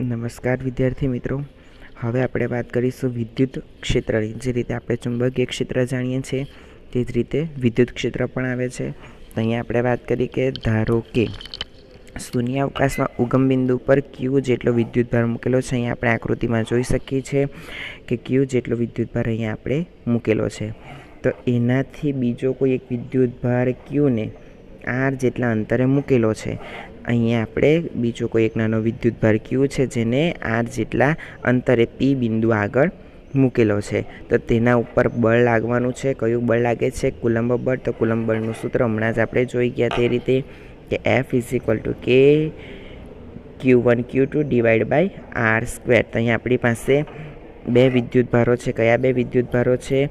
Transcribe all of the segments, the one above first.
નમસ્કાર વિદ્યાર્થી મિત્રો. હવે આપણે વાત કરીશું વિદ્યુત ક્ષેત્રની. જે રીતે આપણે ચુંબકીય ક્ષેત્ર જાણીએ છીએ, તે જ રીતે વિદ્યુત ક્ષેત્ર પણ આવે છે. તો અહીંયા આપણે વાત કરી કે ધારો કે શૂન્યાવકાશમાં ઉગમ બિંદુ પર ક્યુ જેટલો વિદ્યુતભાર મૂકેલો છે, અહીંયા આપણે આકૃતિમાં જોઈ શકીએ છીએ કે ક્યુ જેટલો વિદ્યુતભાર અહીંયા આપણે મૂકેલો છે. તો એનાથી બીજો કોઈ એક વિદ્યુતભાર ક્યુને આર જેટલા અંતરે મૂકેલો છે. અહીંયા આપણે બીજો કોઈ એક નાનો વિદ્યુતભાર ક્યુ છે જેને આર જેટલા અંતરે પી બિંદુ આગળ મૂકેલો છે. તો તેના ઉપર બળ લાગવાનું છે. કયું બળ લાગે છે? કુલંબ બળ. તો કુલંબ બળનું સૂત્ર હમણાં જ આપણે જોઈ ગયા તે રીતે કે F is equal to K Q one Q two divide by R square તો અહીંયા આપણી પાસે બે વિદ્યુતભારો છે. કયા બે વિદ્યુતભારો છે?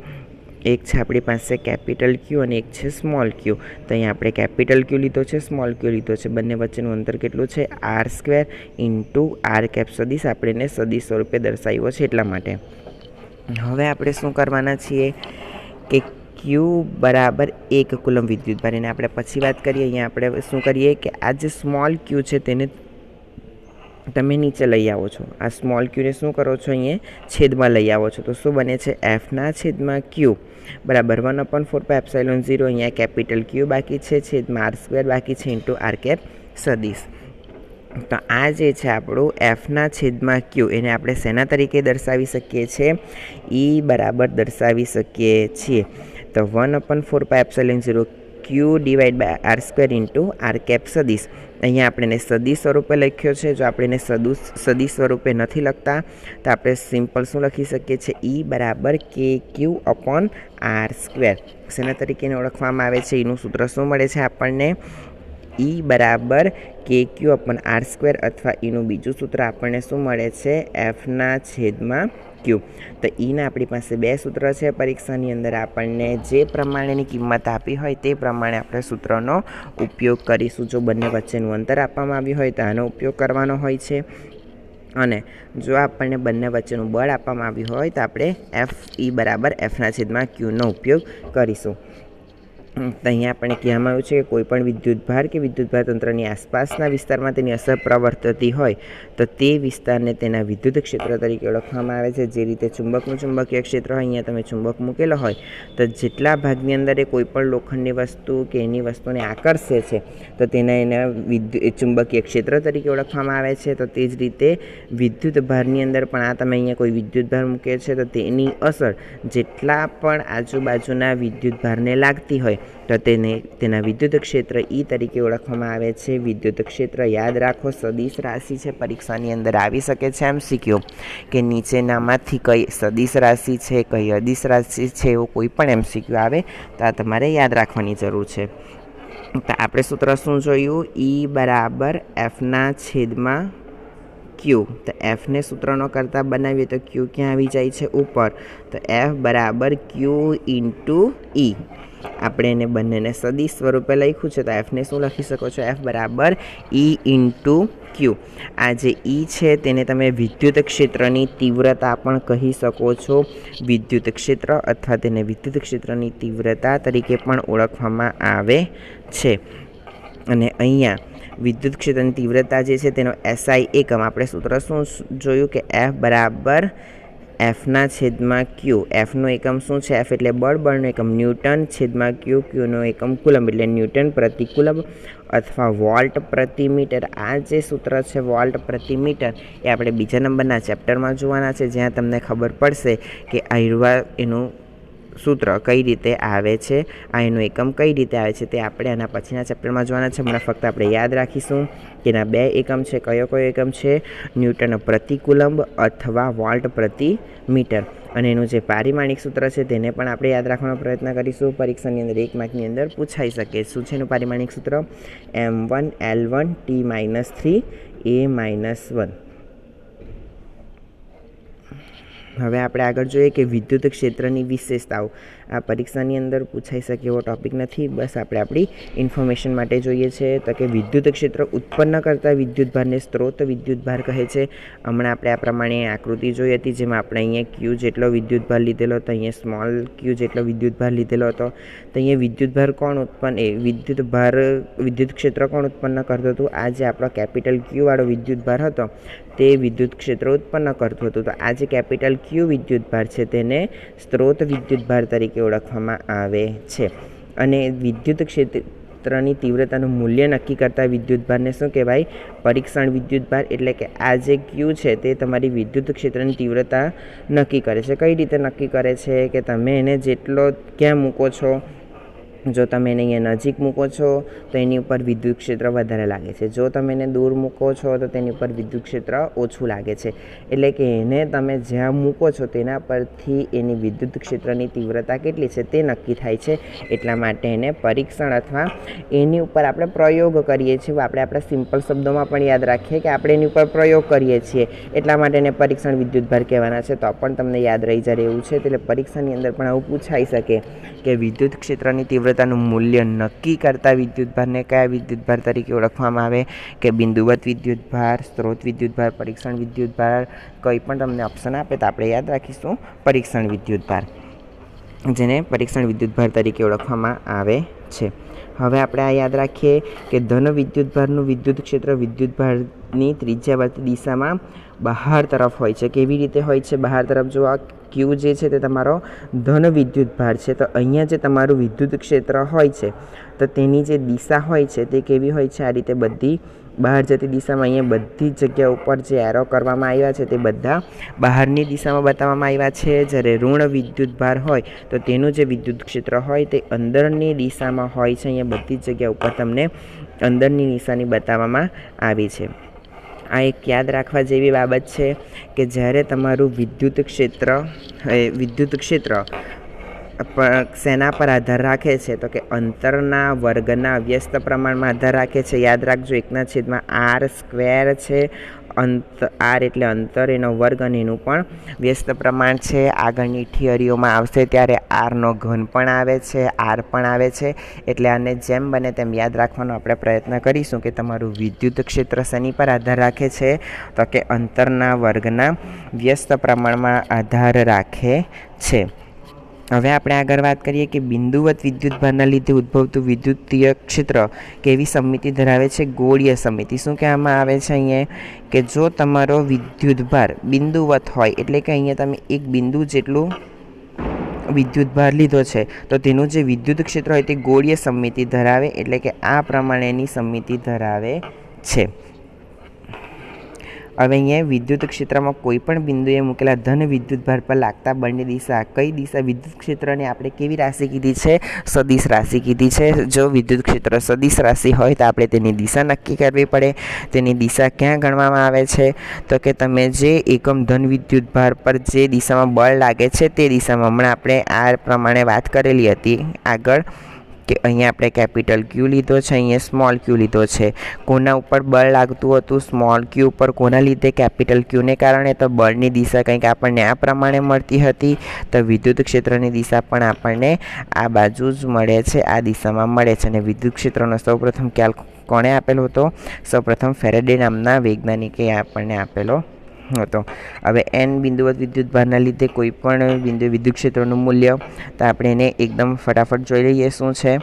એક છે આપણી પાસે કેપિટલ ક્યુ અને એક છે સ્મોલ ક્યુ તો અહીંયા આપણે કેપિટલ ક્યુ લીધો છે સ્મોલ ક્યુ લીધો છે. બંને વચ્ચેનું અંતર કેટલું છે? R square into R cap સદીશ આપણે સદીશ સ્વરૂપે દર્શાવ્યો છે એટલા માટે. હવે આપણે શું કરવાના છીએ કે ક્યુ બરાબર એક કુલમ વિદ્યુત ભાર. એને આપણે પછી વાત કરીએ. અહીંયા આપણે શું કરીએ કે આ જે સ્મોલ ક્યુ છે તેને તમે નીચે લઈ આવો છો. આ સ્મોલ ક્યુને શું કરો છો અહીંયા? છેદમાં લઈ આવો છો. તો શું બને છે? એફના છેદમાં ક્યુ બરાબર one upon four pi epsilon zero અહીંયા કેપિટલ ક્યુ બાકી છે, છેદમાં આર સ્ક્વેર બાકી છે ઇન્ટુ આર કેપ સદીશ. તો આ જે છે આપણું એફના છેદમાં ક્યુ એને આપણે શેના તરીકે દર્શાવી શકીએ છીએ? ઈ બરાબર દર્શાવી શકીએ છીએ. તો one upon four pi epsilon zero Q divide by R square into R cap સદીશ અહીંયા આપણે સદી સ્વરૂપે લખ્યો છે. જો આપણે સદુ સદી સ્વરૂપે નથી લખતા, તો આપણે સિમ્પલ શું લખી શકીએ છીએ? ઈ બરાબર કે ક્યુ અપોન આર સ્ક્વેર શેના તરીકેને ઓળખવામાં આવે છે? એનું સૂત્ર શું મળે છે આપણને? ઈ બરાબર કે ક્યુ અપન આર સ્ક્વેર અથવા એનું બીજું સૂત્ર આપણને શું મળે છે? એફના છેદમાં ક્યુ તો ઈના આપણી પાસે બે સૂત્ર છે. પરીક્ષાની અંદર આપણને જે પ્રમાણેની કિંમત આપી હોય તે પ્રમાણે આપણે સૂત્રનો ઉપયોગ કરીશું. જો બંને વચ્ચેનું અંતર આપવામાં આવ્યું હોય તો આનો ઉપયોગ કરવાનો હોય છે. અને જો આપણને બંને વચ્ચેનું બળ આપવામાં આવ્યું હોય તો આપણે એફ ઈ બરાબર એફના છેદમાં ક્યુનો ઉપયોગ કરીશું. અહીંયા આપણે કહેવામાં આવ્યું છે કે કોઈપણ વિદ્યુતભાર કે વિદ્યુતભાર તંત્રની આસપાસના વિસ્તારમાં તેની અસર પ્રવર્તતી હોય, તો તે વિસ્તારને તેના વિદ્યુત ક્ષેત્ર તરીકે ઓળખવામાં આવે છે. જે રીતે ચુંબકનું ચુંબકીય ક્ષેત્ર હોય, અહીંયા તમે ચુંબક મૂકેલો હોય, તો જેટલા ભાગની અંદર એ કોઈપણ લોખંડની વસ્તુ કે એની વસ્તુને આકર્ષે છે, તો તેને એને વિદ્યુત ચુંબકીય ક્ષેત્ર તરીકે ઓળખવામાં આવે છે. તો તે જ રીતે વિદ્યુત ભારની અંદર પણ આ તમે અહીંયા કોઈ વિદ્યુત ભાર મૂકે છે, તો તેની અસર જેટલા પણ આજુબાજુના વિદ્યુત ભારને લાગતી હોય તો તેને, તેના વિદ્યુત ક્ષેત્ર ઈ તરીકે ઓળખવામાં આવે છે. વિદ્યુત ક્ષેત્ર યાદ રાખો, સદિશ રાશિ છે, પરીક્ષાની અંદર આવી શકે છે એમ શીખ્યો કે નીચેનામાંથી કઈ સદિશ રાશિ છે, કઈ અદિશ રાશિ છે એવું કોઈ પણ એમ શીખ્યું આવે તો આ તમારે યાદ રાખવાની જરૂર છે. તો આપણે સૂત્ર શું જોયું? ઈ બરાબર એફના છેદમાં ક્યુ તો એફને સૂત્રનો કરતાં બનાવીએ તો ક્યુ ક્યાં આવી જાય છે? ઉપર. તો એફ બરાબર ક્યુ ઇન્ટુ ઈ આપણે એને બંનેને સદી સ્વરૂપે લખ્યું છે. તો એફને શું લખી શકો છો? એફ બરાબર ઈ ઇન્ટુ ક્યુ આ જે ઈ છે તેને તમે વિદ્યુત ક્ષેત્રની તીવ્રતા પણ કહી શકો છો. વિદ્યુત ક્ષેત્ર અથવા તેને વિદ્યુત ક્ષેત્રની તીવ્રતા તરીકે પણ ઓળખવામાં આવે છે. અને અહીંયા વિદ્યુત ક્ષેત્રની તીવ્રતા જે છે તેનો એસઆઈ એકમ. આપણે સૂત્ર શું જોયું કે એફ બરાબર એફના છેદમાં ક્યુ એફનો એકમ શું છે? એફ એટલે બળ, બળનો એકમ ન્યૂટન છેદમાં ક્યુ ક્યુનો એકમ કુલમ એટલે ન્યૂટન પ્રતિ કુલમ અથવા વોલ્ટ પ્રતિ મીટર. આ જે સૂત્ર છે, વોલ્ટ પ્રતિ મીટર, એ આપણે બીજા નંબરના ચેપ્ટરમાં જોવાના છે. જ્યાં તમને ખબર પડશે કે આયુર્વા એનું સૂત્ર કઈ રીતે આવે છે, આ એનું એકમ કઈ રીતે આવે છે તે આપણે આના પછીના ચેપ્ટરમાં જોવાના છે. હમણાં ફક્ત આપણે યાદ રાખીશું તેના બે એકમ છે, કયો કયો એકમ છે? ન્યૂટન પ્રતિ કુલંબ અથવા વોલ્ટ પ્રતિ મીટર. અને એનું જે પારિમાણિક સૂત્ર છે તેને પણ આપણે યાદ રાખવાનો પ્રયત્ન કરીશું. પરીક્ષાની અંદર એક માર્કની અંદર પૂછાઈ શકે. શું છે એનું પારિમાણિક સૂત્ર? M one L one T minus three A minus one હવે આપણે આગળ જોઈએ કે વિદ્યુત ક્ષેત્રની વિશેષતાઓ. આ પરીક્ષાની અંદર પૂછાઈ શકે એવો ટૉપિક નથી. બસ આપણે આપણી ઇન્ફોર્મેશન માટે જોઈએ છે તો કે વિદ્યુત ક્ષેત્ર ઉત્પન્ન કરતા વિદ્યુતભારને સ્ત્રોત વિદ્યુતભાર કહે છે. હમણાં આપણે આ પ્રમાણે આકૃતિ જોઈ હતી જેમાં આપણે અહીંયા ક્યુ જેટલો વિદ્યુતભાર લીધેલો હતો, અહીંયા સ્મોલ ક્યુ જેટલો વિદ્યુતભાર લીધેલો હતો. તો અહીંયા વિદ્યુતભાર કોણ ઉત્પન્ન, એ વિદ્યુતભાર વિદ્યુત ક્ષેત્ર કોણ ઉત્પન્ન કરતું હતું? આ જે આપણો કેપિટલ ક્યુવાળો વિદ્યુતભાર હતો, તે વિદ્યુત ક્ષેત્ર ઉત્પન્ન કરતું હતું. તો આ જે કેપિટલ ક્યુ વિદ્યુતભાર છે તેને સ્ત્રોત વિદ્યુતભાર તરીકે ઓળખવામાં આવે છે. અને વિદ્યુત ક્ષેત્રની તીવ્રતાનું મૂલ્ય નક્કી કરતા વિદ્યુતભારને શું કહેવાય? પરીક્ષણ વિદ્યુતભાર એટલે કે આ જે ક્યુ છે તે તમારી વિદ્યુત ક્ષેત્રની તીવ્રતા નક્કી કરે છે. કઈ રીતે નક્કી કરે છે કે તમે એને જેટલો ક્યાં મૂકો છો? જો તમે એને અહીંયા નજીક મૂકો છો, તો એની ઉપર વિદ્યુત ક્ષેત્ર વધારે લાગે છે. જો તમે એને દૂર મૂકો છો, તો તેની ઉપર વિદ્યુત ક્ષેત્ર ઓછું લાગે છે. એટલે કે એને તમે જ્યાં મૂકો છો, તેના પરથી એની વિદ્યુત ક્ષેત્રની તીવ્રતા કેટલી છે, તે નક્કી થાય છે. એટલા માટે એને પરીક્ષણ અથવા એની ઉપર આપણે પ્રયોગ કરીએ છીએ. આપણે આપણા સિમ્પલ શબ્દોમાં પણ યાદ રાખીએ કે આપણે એની ઉપર પ્રયોગ કરીએ છીએ. એટલા માટે એને પરીક્ષણ વિદ્યુતભાર કહેવાના છે. તો પણ તમને યાદ રહી જાય એવું છે. એટલે પરીક્ષાની અંદર પણ આવું પૂછાઈ શકે કે વિદ્યુત ક્ષેત્રની તીવ્રતાનું મૂલ્ય નક્કી કરતા વિદ્યુતભારને કયા વિદ્યુતભાર તરીકે ઓળખવામાં આવે? કે બિંદુવત વિદ્યુતભાર, સ્ત્રોત વિદ્યુતભાર, પરીક્ષણ વિદ્યુતભાર? કંઈ પણ તમને ઓપ્શન આપે તો આપણે યાદ રાખીશું. પરીક્ષણ વિદ્યુતભાર. જેને પરીક્ષણ વિદ્યુતભાર તરીકે ઓળખવામાં આવે છે. હવે આપણે આ યાદ રાખીએ કે ધન વિદ્યુતભારનું વિદ્યુત ક્ષેત્ર વિદ્યુતભારની ત્રિજ્યાવર્તી દિશામાં બહાર તરફ હોય છે. કેવી રીતે હોય છે? બહાર તરફ જો આ ક્યુ જે છે તે તમારો ધન વિદ્યુત ભાર છે. તો અહીંયા જે તમારું વિદ્યુત ક્ષેત્ર હોય છે, તો તેની જે દિશા હોય છે તે કેવી હોય છે? આ રીતે બધી બહાર જતી દિશામાં અહીંયા બધી જગ્યા ઉપર જે એરો કરવામાં આવ્યા છે તે બધા બહારની દિશામાં બતાવવામાં આવ્યા છે. જ્યારે ઋણ વિદ્યુત ભાર હોય, તો તેનું જે વિદ્યુત ક્ષેત્ર હોય તે અંદરની દિશામાં હોય છે. અહીંયા બધી જગ્યા ઉપર તમને અંદરની નિશાની બતાવવામાં આવી છે. આ એક યાદ રાખવા જેવી બાબત છે કે જ્યારે તમારું વિદ્યુત ક્ષેત્ર, એ વિદ્યુત ક્ષેત્ર શેના પર આધાર રાખે છે, તો કે અંતરના વર્ગના વ્યસ્ત પ્રમાણમાં આધાર રાખે છે, યાદ રાખજો એકના છેદમાં આર સ્ક્વેર છે અંત, આર એટલે અંતર, એનો વર્ગ અને એનું પણ વ્યસ્ત પ્રમાણ છે. આગળની થિયરીઓમાં આવશે ત્યારે આરનો ઘન પણ આવે છે, આર પણ આવે છે. એટલે આને જેમ બને તેમ યાદ રાખવાનો આપણે પ્રયત્ન કરીશું કે તમારું વિદ્યુત ક્ષેત્ર શેની પર આધાર રાખે છે? તો કે અંતરના વર્ગના વ્યસ્ત પ્રમાણમાં આધાર રાખે છે. હવે આપણે આગળ વાત કરીએ કે બિંદુવત વિદ્યુતભારના લીધે ઉદ્ભવતું વિદ્યુતીય ક્ષેત્ર કેવી સમિતિ ધરાવે છે? ગોળીય સમિતિ. શું કહેવામાં આવે છે અહીંયા? કે જો તમારો વિદ્યુતભાર બિંદુવત હોય, એટલે કે અહીંયા તમે એક બિંદુ જેટલું વિદ્યુતભાર લીધો છે, તો તેનું જે વિદ્યુત ક્ષેત્ર હોય તે ગોળીય સમિતિ ધરાવે, એટલે કે આ પ્રમાણેની સમિતિ ધરાવે છે. હવે અહીંયા વિદ્યુત ક્ષેત્રમાં કોઈ પણ બિંદુએ મૂકેલા ધન વિદ્યુત ભાર પર લાગતા બંને દિશા, કઈ દિશા વિદ્યુત ક્ષેત્રને આપણે કેવી રાશિ કીધી છે? સદિશ રાશિ કીધી છે. જો વિદ્યુત ક્ષેત્ર સદિશ રાશિ હોય તો આપણે તેની દિશા નક્કી કરવી પડે. તેની દિશા ક્યાં ગણવામાં આવે છે? તો કે તમે જે એકમ ધન વિદ્યુત ભાર પર જે દિશામાં બળ લાગે છે તે દિશામાં હમણાં આપણે આ પ્રમાણે વાત કરેલી હતી. આગળ કે અહીંયા આપણે કેપિટલ ક્યુ લીધો છે, અહીંયા સ્મોલ ક્યુ લીધો છે. કોના ઉપર બળ લાગતું હતું? સ્મોલ ક્યુ ઉપર. કોના લીધે કેપિટલ ક્યુને કારણે? તો બળની દિશા કંઈક આપણને આ પ્રમાણે મળતી હતી. તો વિદ્યુત ક્ષેત્રની દિશા પણ આપણને આ બાજુ જ મળે છે, આ દિશામાં મળે છે. અને વિદ્યુત ક્ષેત્રનો સૌપ્રથમ ખ્યાલ કોણે આપેલો હતો? સૌપ્રથમ ફેરેડે નામના વૈજ્ઞાનિકે આપણને આપેલો હતો. હવે એન બિંદુવત વિદ્યુતભારના લીધે કોઈ પણ બિંદુ વિદ્યુત ક્ષેત્રનું મૂલ્ય, તો આપણે એને એકદમ ફટાફટ જોઈ લઈએ શું છે.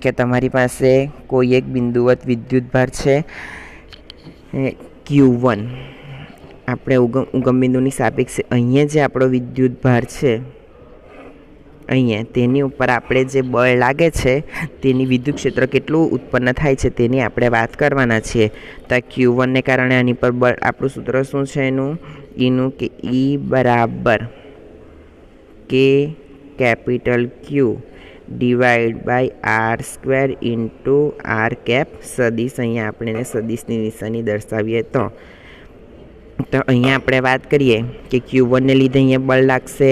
કે તમારી પાસે કોઈ એક બિંદુવત વિદ્યુતભાર છે ક્યુ વન આપણે ઉગમ ઉગમ બિંદુની સાપેક્ષે અહીંયા જે આપણો વિદ્યુતભાર છે અહીંયા તેની ઉપર આપણે જે બળ લાગે છે, તેની વિદ્યુત ક્ષેત્ર કેટલું ઉત્પન્ન થાય છે તેની આપણે વાત કરવાના છીએ. તો ક્યુ વનને કારણે આની પર બળ, આપણું સૂત્ર શું છે એનું? એનું કે ઈ બરાબર K capital Q divide by R square into R cap સદીશ, અહીંયા આપણે સદીશની નિશાની દર્શાવીએ તો. તો અહીંયા આપણે વાત કરીએ કે ક્યુ વનને લીધે અહીંયા બળ લાગશે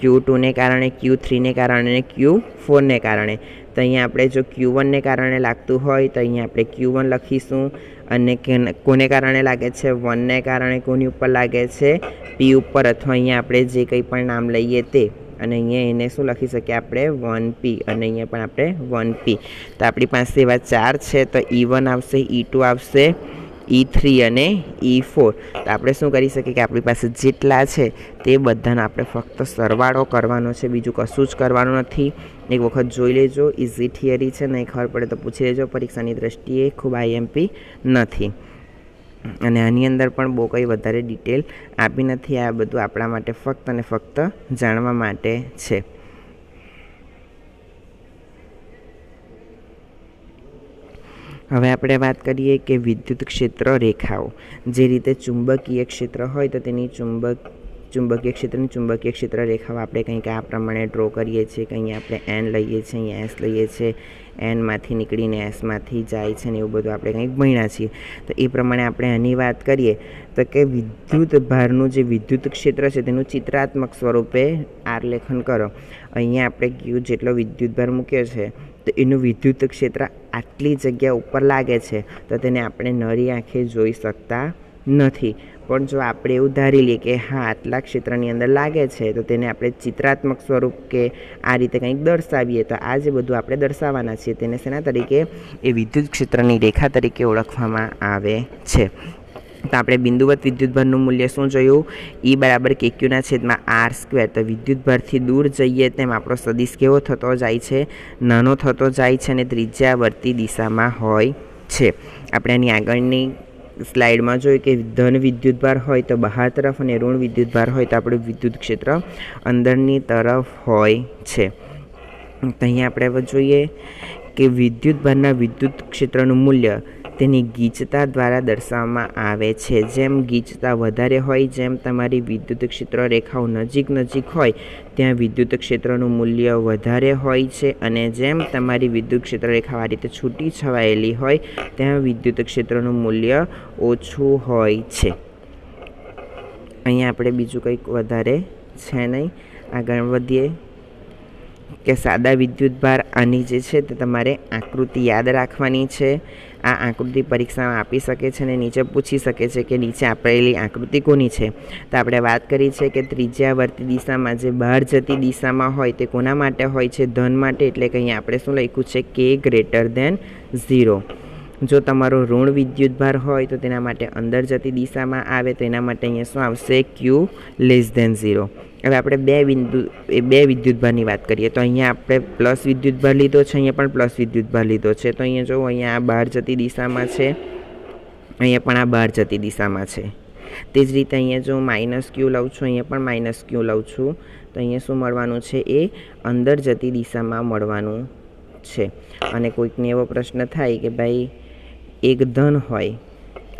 ક્યુ ટુને કારણે ક્યુ થ્રીને કારણે અને ક્યુ ફોરને કારણે. તો અહીંયા આપણે જો ક્યુ વનને કારણે લાગતું હોય, તો અહીંયા આપણે ક્યુ વન લખીશું. અને કોને કારણે લાગે છે? વનને કારણે કોની ઉપર લાગે છે? પી ઉપર. અથવા અહીંયા આપણે જે કંઈ પણ નામ લઈએ તે. અને અહીંયા એને શું લખી શકીએ આપણે? વન પી અને અહીંયા પણ આપણે વન પી તો આપણી પાસે એવા ચાર છે. તો ઈ વન આવશે ઈ ટુ આવશે. ઈ થ્રી અને ઈ ફોર તો આપણે શું કરી શકીએ કે આપણી પાસે જેટલા છે તે બધાને આપણે ફક્ત સરવાળો કરવાનો છે. બીજું કશું જ કરવાનું નથી. એક વખત જોઈ લેજો. ઇઝી થિયરી છે, નહીં ખબર પડે તો પૂછી લેજો. પરીક્ષાની દ્રષ્ટિએ ખૂબ આઈએમપી નથી. અને આની અંદર પણ બહુ કંઈ વધારે ડિટેલ આપી નથી. આ બધું આપણા માટે ફક્ત અને ફક્ત જાણવા માટે છે. હવે આપણે વાત કરીએ કે વિદ્યુત ક્ષેત્ર રેખાઓ. જે રીતે ચુંબકીય ક્ષેત્ર હોય તો તેની ચુંબક, ચુંબકીય ક્ષેત્રની ચુંબકીય ક્ષેત્ર રેખાઓ આપણે કંઈક આ પ્રમાણે ડ્રો કરીએ છીએ કે અહીંયા આપણે એન લઈએ છીએ, અહીંયા એસ લઈએ છીએ એનમાંથી નીકળીને એસમાંથી જાય છે ને એવું બધું આપણે કંઈક ભણ્યા છીએ. તો એ પ્રમાણે આપણે આની વાત કરીએ તો કે વિદ્યુત ભારનું જે વિદ્યુત ક્ષેત્ર છે તેનું ચિત્રાત્મક સ્વરૂપે આરલેખન કરો. અહીંયા આપણે કયું જેટલો વિદ્યુત ભાર મૂક્યો છે તો એનું વિદ્યુત ક્ષેત્ર આટલી જગ્યા ઉપર લાગે છે તો તેને આપણે નરી આંખે જોઈ શકતા નથી. પણ જો આપણે એવું ધારી લઈએ કે હા, આટલા ક્ષેત્રની અંદર લાગે છે, તો તેને આપણે ચિત્રાત્મક સ્વરૂપ કે આ રીતે કંઈક દર્શાવીએ, તો આ જે બધું આપણે દર્શાવવાના છીએ તેને શેના તરીકે? એ વિદ્યુત ક્ષેત્રની રેખા તરીકે ઓળખવામાં આવે છે. તો આપણે બિંદુવત વિદ્યુતભારનું મૂલ્ય શું જોયું? ઈ બરાબર કેક્યુના છેદમાં આર સ્ક્વેર તો વિદ્યુતભારથી દૂર જઈએ તેમ આપણો સદિશ કેવો થતો જાય છે? નાનો થતો જાય છે અને ત્રિજ્યાવર્તી દિશામાં હોય છે. આપણે આની આગળની સ્લાઇડમાં જોયું કે ધન વિદ્યુતભાર હોય તો બહાર તરફ અને ઋણ વિદ્યુતભાર હોય તો આપણું વિદ્યુત ક્ષેત્ર અંદરની તરફ હોય છે. તો આપણે જોઈએ કે વિદ્યુતભારના વિદ્યુત ક્ષેત્રનું મૂલ્ય તેની ગીચતા દ્વારા દર્શાવવામાં આવે છે. જેમ ગીચતા વધારે હોય, જેમ તમારી વિદ્યુત ક્ષેત્ર રેખાઓ નજીક નજીક હોય, ત્યાં વિદ્યુત ક્ષેત્રનું મૂલ્ય વધારે હોય છે અને જેમ તમારી વિદ્યુત ક્ષેત્ર રેખા આ રીતે છૂટી છવાયેલી હોય, ત્યાં વિદ્યુત ક્ષેત્રનું મૂલ્ય ઓછું હોય છે. અહીંયા આપણે બીજું કંઈક વધારે છે નહીં. આગળ વધીએ. કે સાદા વિદ્યુતભાર આની જે છે તે તમારે આકૃતિ યાદ રાખવાની છે. આ આકૃતિ પરીક્ષામાં આપી શકે છે અને નીચે પૂછી શકે છે કે નીચે આપેલી આકૃતિ કોની છે. તો આપણે વાત કરી છે કે ત્રિજ્યાવર્તી દિશામાં જે બહાર જતી દિશામાં હોય તે કોના માટે હોય છે? ધન માટે, એટલે કે અહીંયા આપણે શું લખ્યું છે? કે ગ્રેટર દેન ઝીરો જો તમારો ઋણ વિદ્યુતભાર હોય તો તેના માટે અંદર જતી દિશામાં આવે તો એના માટે અહીંયા શું આવશે? ક્યુ લેસ દેન ઝીરો હવે આપણે બે બિંદુ, એ બે વિદ્યુતભારની વાત કરીએ. તો અહીંયા આપણે પ્લસ વિદ્યુતભાર લીધો છે, અહીંયા પણ પ્લસ વિદ્યુતભાર લીધો છે. તો અહીંયા જો અહીંયા આ બહાર જતી દિશામાં છે. અહીંયા પણ આ બહાર જતી દિશામાં છે. તે જ રીતે અહીંયા જો માઇનસ ક્યુ લઉં છું, અહીંયા પણ માઇનસ ક્યુ લઉં છું. તો અહીંયા શું મળવાનું છે? એ અંદર જતી દિશામાં મળવાનું છે. અને કોઈકને એવો પ્રશ્ન થાય કે ભાઈ એક ધન હોય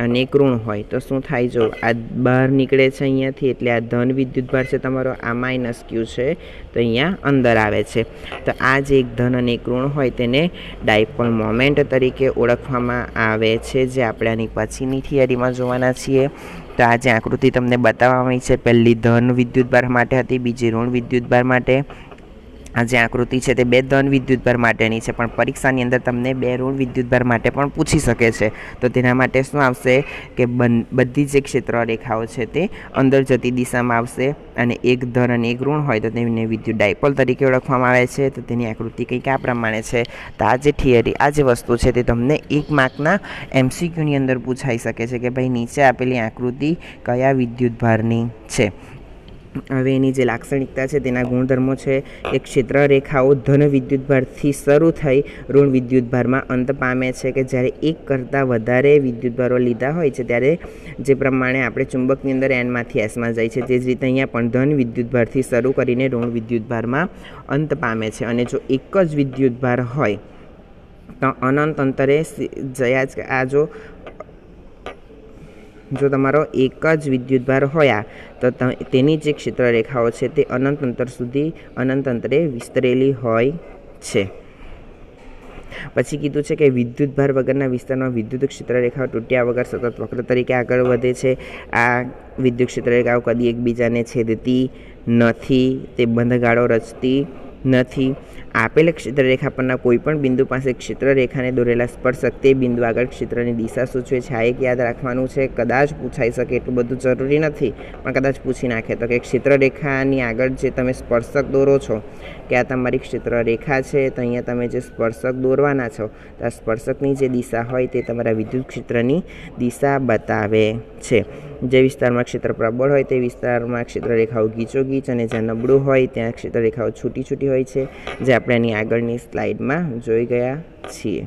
અને એક ઋણ હોય, તો શું થાય જો આ બહાર નીકળે છે અહીંયાથી એટલે આ ધન વિદ્યુતભાર છે તમારો, આ માઇનસ ક્યુ છે, તો અહીંયા અંદર આવે છે. તો આ જે એક ધન અને એક ઋણ હોય તેને ડાયપોલ મોમેન્ટ તરીકે ઓળખવામાં આવે છે, જે આપણે આની પછીની થિયરીમાં જોવાના છીએ. તો આ જે આકૃતિ તમને બતાવવામાં આવી છે, પહેલી ધન વિદ્યુતભાર માટે હતી, બીજી ઋણ વિદ્યુતભાર માટે. આ જે આકૃતિ છે તે બે ધન વિદ્યુતભાર માટેની છે, પણ પરીક્ષાની અંદર તમને બે ઋણ વિદ્યુતભાર માટે પણ પૂછી શકે છે. તો તેના માટે શું આવશે કે બધી જે ક્ષેત્ર રેખાઓ છે તે અંદર જતી દિશામાં આવશે અને એક ધન અને એક ઋણ હોય તો તેને વિદ્યુત ડાયપોલ તરીકે ઓળખવામાં આવે છે. તો તેની આકૃતિ કંઈક આ પ્રમાણે છે. તો આ જે થિયરી, આ જે વસ્તુ છે તે તમને એક માર્કના એમસીક્યુની અંદર પૂછાઈ શકે છે કે ભાઈ નીચે આપેલી આકૃતિ કયા વિદ્યુતભારની છે. હવે એની જે લાક્ષણિકતા છે, તેના ગુણધર્મો છે એ ક્ષેત્ર રેખાઓ ધન વિદ્યુતભારથી શરૂ થઈ ઋણ વિદ્યુતભારમાં અંત પામે છે કે જ્યારે એક કરતાં વધારે વિદ્યુતભારો લીધા હોય છે, ત્યારે જે પ્રમાણે આપણે ચુંબકની અંદર એનમાંથી એસમાં જાય છે તે જ રીતે અહીંયા પણ ધન વિદ્યુતભારથી શરૂ કરીને ઋણ વિદ્યુતભારમાં અંત પામે છે. અને જો એક જ વિદ્યુતભાર હોય, તો અનંત અંતરે જયા જ આ જો જો તમારો એક જ વિદ્યુતભાર હોય તો તેની જે ક્ષેત્રરેખાઓ છે તે અનંત અંતર સુધી અનંત અંતરે વિસ્તરેલી હોય છે. પછી કીધું છે કે વિદ્યુતભાર વગરના વિસ્તારમાં વિદ્યુત ક્ષેત્રરેખાઓ તૂટ્યા વગર સતત વક્ર તરીકે આગળ વધે છે. આ વિદ્યુત ક્ષેત્રરેખાઓ કદી એકબીજાને છેદતી નથી, તે બંધગાળો રચતી નથી. આપેલ ક્ષેત્રરેખા પરના કોઈપણ બિંદુ પાસે ક્ષેત્રરેખાને દોરેલા સ્પર્શક તે બિંદુ આગળ ક્ષેત્રની દિશા સૂચવે છે. આ એક યાદ રાખવાનું છે, કદાચ પૂછાઈ શકે એટલું બધું જરૂરી નથી, પણ કદાચ પૂછી નાખે તો કે ક્ષેત્રરેખાની આગળ જે તમે સ્પર્શક દોરો છો, કે આ તમારી ક્ષેત્રરેખા છે, તો અહીંયા તમે જે સ્પર્શક દોરવાના છો, તો આ સ્પર્શકની જે દિશા હોય તે તમારા વિદ્યુત ક્ષેત્રની દિશા બતાવે છે. જે વિસ્તારમાં ક્ષેત્ર પ્રબળ હોય તે વિસ્તારમાં ક્ષેત્રરેખાઓ ગીચોગીચ અને જ્યાં નબળું હોય ત્યાં ક્ષેત્રરેખાઓ છૂટી છૂટી હોય છે. જે આપણે એની આગળની સ્લાઇડમાં જોઈ ગયા છીએ.